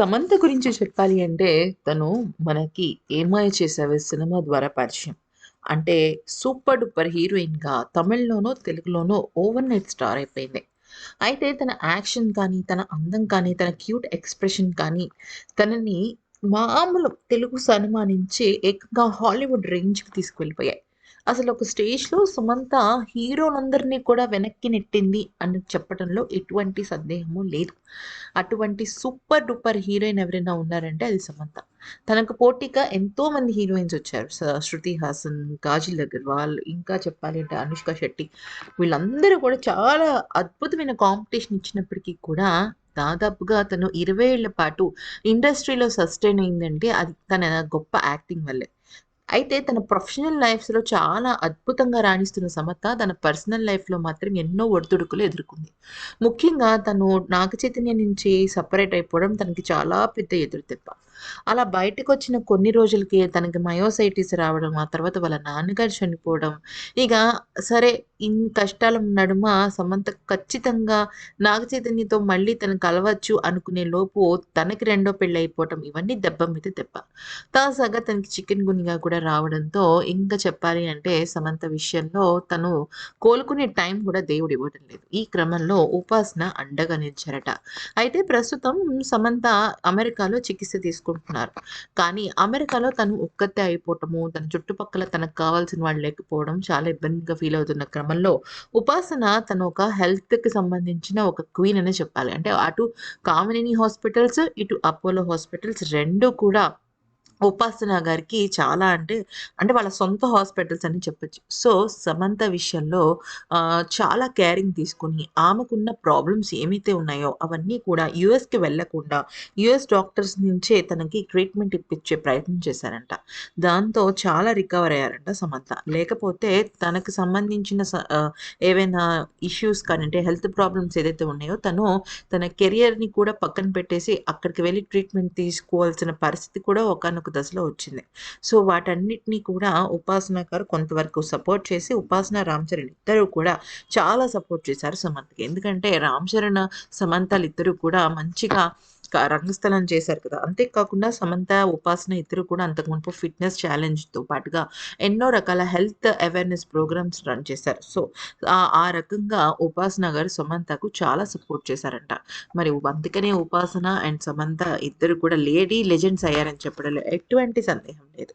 సమంత గురించి చెప్పాలి అంటే తను మనకి 'ఏమాయ చేసావే' సినిమా ద్వారా పరిచయం. అంటే సూపర్ డూపర్ హీరోయిన్‌గా తమిళ్‌లోనో, తెలుగులోనో ఓవర్ నైట్ స్టార్ అయిపోయింది. అయితే తన యాక్షన్ కానీ, తన అందం కానీ, తన క్యూట్ ఎక్స్‌ప్రెషన్ కానీ తనని మామూలు తెలుగు సినిమా నుంచి ఏకంగా హాలీవుడ్ రేంజ్‌కి తీసుకెళ్ళిపోయాయి. అసలు ఒక స్టేజ్‌లో సుమంత హీరోలందరిని కూడా వెనక్కి నెట్టింది అని చెప్పడంలో ఎటువంటి సందేహము లేదు. అటువంటి సూపర్ డూపర్ హీరోయిన్ ఎవరైనా ఉన్నారంటే అది సమంత. తనకు పోటీగా ఎంతోమంది హీరోయిన్స్ వచ్చారు. 'శృతి హాసన్', గాజుల్ అగర్వాల్' ఇంకా చెప్పాలి అంటే 'అనుష్క శెట్టి' వీళ్ళందరూ కూడా చాలా అద్భుతమైన కాంపిటీషన్ ఇచ్చినప్పటికీ కూడా దాదాపుగా తను 20 ఏళ్ళ పాటు ఇండస్ట్రీలో సస్టైన్ అయిందంటే అది తన గొప్ప యాక్టింగ్ వల్లే. అయితే తన ప్రొఫెషనల్ లైఫ్స్‌లో చాలా అద్భుతంగా రాణిస్తున్న సమత తన పర్సనల్ లైఫ్‌లో మాత్రం ఎన్నో ఒడిదుడుకులు ఎదుర్కొంది. ముఖ్యంగా తను నాగ చైతన్య నుంచి సెపరేట్ అయిపోవడం తనకి చాలా పెద్ద ఎదురుదెబ్బ. అలా బయటకొచ్చిన కొన్ని రోజులకి తనకి మయోసైటిస్ రావడం, ఆ తర్వాత వాళ్ళ నాన్నగారు చనిపోవడం, ఇక సరే ఇన్ని కష్టాల నడుమ సమంత ఖచ్చితంగా నాగ చైతన్యతో మళ్ళీ తను కలవచ్చు అనుకునే లోపు తనకి రెండో పెళ్ళి అయిపోవటం ఇవన్నీ దెబ్బ మీద దెబ్బ. తాజాగా తనకి చికెన్ గునిగా కూడా రావడంతో ఇంకా చెప్పాలి అంటే సమంత విషయంలో తను కోలుకునే టైం కూడా దేవుడు ఇవ్వడం లేదు. ఈ క్రమంలో ఉపాసన అండగా నిలిచారట. అయితే ప్రస్తుతం సమంత అమెరికాలో చికిత్స చేసుకుంటున్నారు కానీ అమెరికాలో తను ఒక్కతే అయిపోవటము, తన చుట్టుపక్కల తనకు కావాల్సిన వాళ్ళు లేకపోవడం చాలా ఇబ్బందిగా ఫీల్ అవుతున్న క్రమంలో ఉపాసన తను ఒక హెల్త్‌కి సంబంధించిన ఒక క్వీన్ అనే చెప్పాలి. అంటే అటు కామినేని హాస్పిటల్స్, ఇటు అపోలో హాస్పిటల్స్ రెండు కూడా ఉపాసన గారికి చాలా అంటే, అంటే వాళ్ళ సొంత హాస్పిటల్స్ అని చెప్పొచ్చు. సో, సమంత విషయంలో చాలా కేరింగ్ తీసుకొని ఆమెకున్న ప్రాబ్లమ్స్ ఏమైతే ఉన్నాయో అవన్నీ కూడా యుఎస్కి వెళ్ళకుండా యుఎస్ డాక్టర్స్ నుంచే తనకి ట్రీట్మెంట్ ఇప్పించే ప్రయత్నం చేశారంట. దాంతో చాలా రికవర్ అయ్యారంట సమంత. లేకపోతే తనకు సంబంధించిన స ఏవైనా ఇష్యూస్ కానీ అంటే హెల్త్ ప్రాబ్లమ్స్ ఏదైతే ఉన్నాయో తను తన కెరియర్‌ని కూడా పక్కన పెట్టేసి అక్కడికి వెళ్ళి ట్రీట్మెంట్ తీసుకోవాల్సిన పరిస్థితి కూడా ఒకనొక దశలో వచ్చింది. సో, వాటన్నిటిని కూడా ఉపాసన గారు కొంతవరకు సపోర్ట్ చేసి ఉపాసన, రామ్ చరణ్ ఇద్దరు కూడా చాలా సపోర్ట్ చేశారు సమంతకి. ఎందుకంటే రామ్ చరణ్, సమంతలిద్దరూ కూడా మంచిగా రంగస్థలం చేశారు కదా! అంతే కాకుండా సమంత, ఉపాసన ఇద్దరు కూడా అంతకుముందు ఫిట్‌నెస్ ఛాలెంజ్‌తో పాటుగా ఎన్నో రకాల హెల్త్ అవేర్‌నెస్ ప్రోగ్రామ్స్ రన్ చేశారు. సో, ఆ రకంగా ఉపాసన గారు సమంతకు చాలా సపోర్ట్ చేశారంట. మరి అందుకనే ఉపాసన అండ్ సమంత ఇద్దరు కూడా లేడీ లెజెండ్స్ అయ్యారని చెప్పడంలో ఎటువంటి సందేహం లేదు.